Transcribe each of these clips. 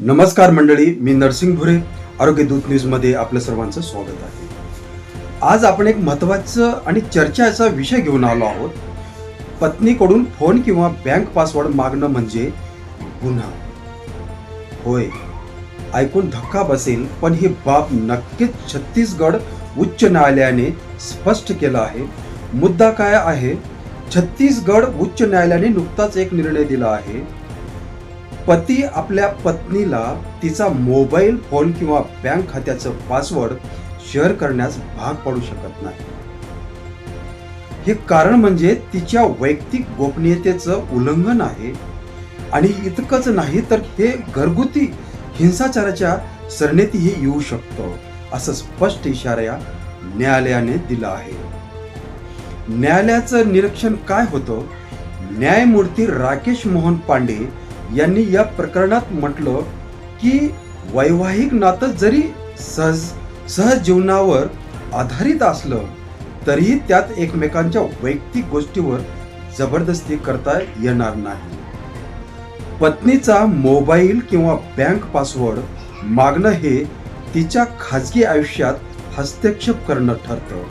नमस्कार मंडळी मी नरसिंग भुरे आरोग्य दूत न्यूजमध्ये आपलं सर्वांचं स्वागत आहे. आज आपण एक महत्त्वाचं आणि चर्चाचा विषय घेऊन आलो आहोत. पत्नीकडून फोन किंवा बँक पासवर्ड मागणं म्हणजे गुन्हा. होय ऐकून धक्का बसेल पण ही बाब नक्कीच छत्तीसगड उच्च न्यायालयाने स्पष्ट केलं आहे. मुद्दा काय आहे? छत्तीसगड उच्च न्यायालयाने नुकताच एक निर्णय दिला आहे. पती आपल्या पत्नीला तिचा मोबाईल फोन किंवा बँक खात्याचं पासवर्ड शेअर करण्यास भाग पाडू शकत नाही. हे कारण म्हणजे तिच्या वैयक्तिक गोपनीयतेचं उल्लंघन आहे आणि इतकंच नाही तर हे घरगुती हिंसाचाराच्या सरणीतही येऊ शकतं असं स्पष्ट इशारा या न्यायालयाने दिला आहे. न्यायालयाचं निरीक्षण काय होतं? न्यायमूर्ती राकेश मोहन पांडे यांनी या प्रकरणात म्हटलं की वैवाहिक नातं जरी सहज सहजीवनावर आधारित असलं तरीही त्यात एकमेकांच्या वैयक्तिक गोष्टीवर जबरदस्ती करता येणार नाही. पत्नीचा मोबाईल किंवा बँक पासवर्ड मागणं हे तिच्या खाजगी आयुष्यात हस्तक्षेप करणं ठरतं.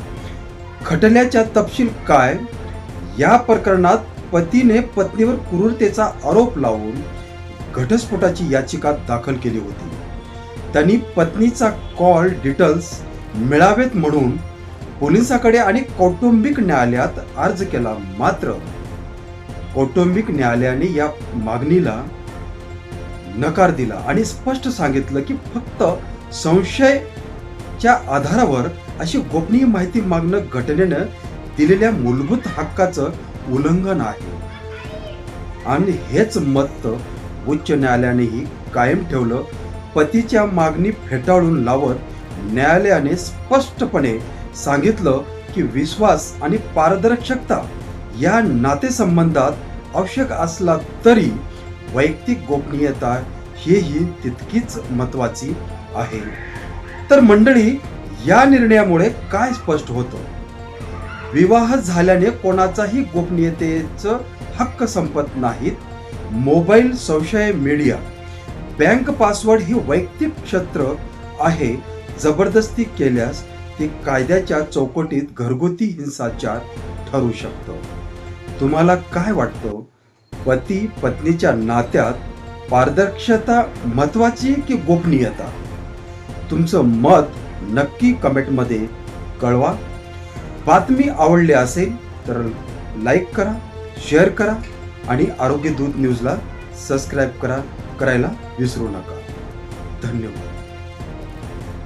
खटल्याच्या तपशील काय? या प्रकरणात पतीने पत्नीवर क्रूरतेचा आरोप लावून घटस्फोटाची याचिका दाखल केली होती. त्यांनी पत्नीचा कॉल डिटेल्स मिळावेत म्हणून पोलिसाकडे आणि कौटुंबिक न्यायालयात अर्ज केला. मात्र कौटुंबिक न्यायालयाने या मागणीला नकार दिला आणि स्पष्ट सांगितलं की फक्त संशयच्या आधारावर अशी गोपनीय माहिती मागणं घटनेनं दिलेल्या मूलभूत हक्काचं उल्लंघन आहे. आणि हेच मत उच्च न्यायालयानेही कायम ठेवलं. पतीच्या मागणी फेटाळून लावत न्यायालयाने स्पष्टपणे सांगितलं की विश्वास आणि पारदर्शकता या नातेसंबंधात आवश्यक असला तरी वैयक्तिक गोपनीयता हेही तितकीच महत्वाची आहे. तर मंडळी या निर्णयामुळे काय स्पष्ट होतं? विवाह झाल्याने कोणाचाही गोपनीयतेचं हक्क संपत नाहीत. मोबाईल संशय मीडिया बँक पासवर्ड ही वैयक्तिक क्षेत्र आहे. जबरदस्ती केल्यास ते कायद्याच्या चौकटीत घरगुती हिंसाचार ठरू शकतं. तुम्हाला काय वाटतं? पती पत्नीच्या नात्यात पारदर्शकता महत्वाची की गोपनीयता? तुमचं मत नक्की कमेंटमध्ये कळवा. बातमी आवडली असेल तर लाईक करा शेअर करा आणि आरोग्य दूत न्यूजला सबस्क्राईब करा करायला विसरू नका. धन्यवाद.